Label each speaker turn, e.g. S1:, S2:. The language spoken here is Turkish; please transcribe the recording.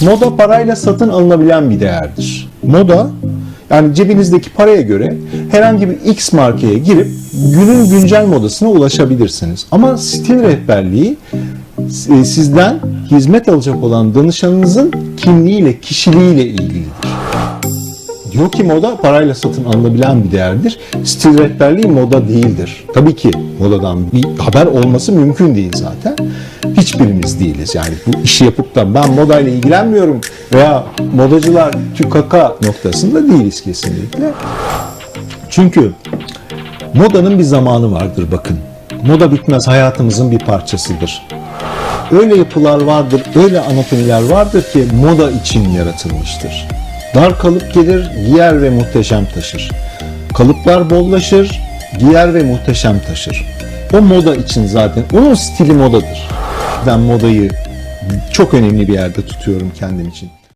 S1: Moda parayla satın alınabilen bir değerdir. Moda yani cebinizdeki paraya göre herhangi bir X markaya girip günün güncel modasına ulaşabilirsiniz. Ama stil rehberliği e, sizden hizmet alacak olan danışanınızın kimliğiyle, kişiliğiyle ilgilidir. Ki moda parayla satın alınabilen bir değerdir. Stil rehberliği moda değildir. Tabii ki modadan bir haber olması mümkün değil zaten. Hiçbirimiz değiliz. Yani bu işi yapıp da ben modayla ilgilenmiyorum veya modacılar tükaka noktasında değiliz kesinlikle. Çünkü modanın bir zamanı vardır bakın. Moda bitmez hayatımızın bir parçasıdır. Öyle yapılar vardır, öyle anatomiler vardır ki moda için yaratılmıştır. Dar kalıp gelir, giyer ve muhteşem taşır. Kalıplar bollaşır, giyer ve muhteşem taşır. O moda için zaten, onun stili modadır. Ben modayı çok önemli bir yerde tutuyorum kendim için.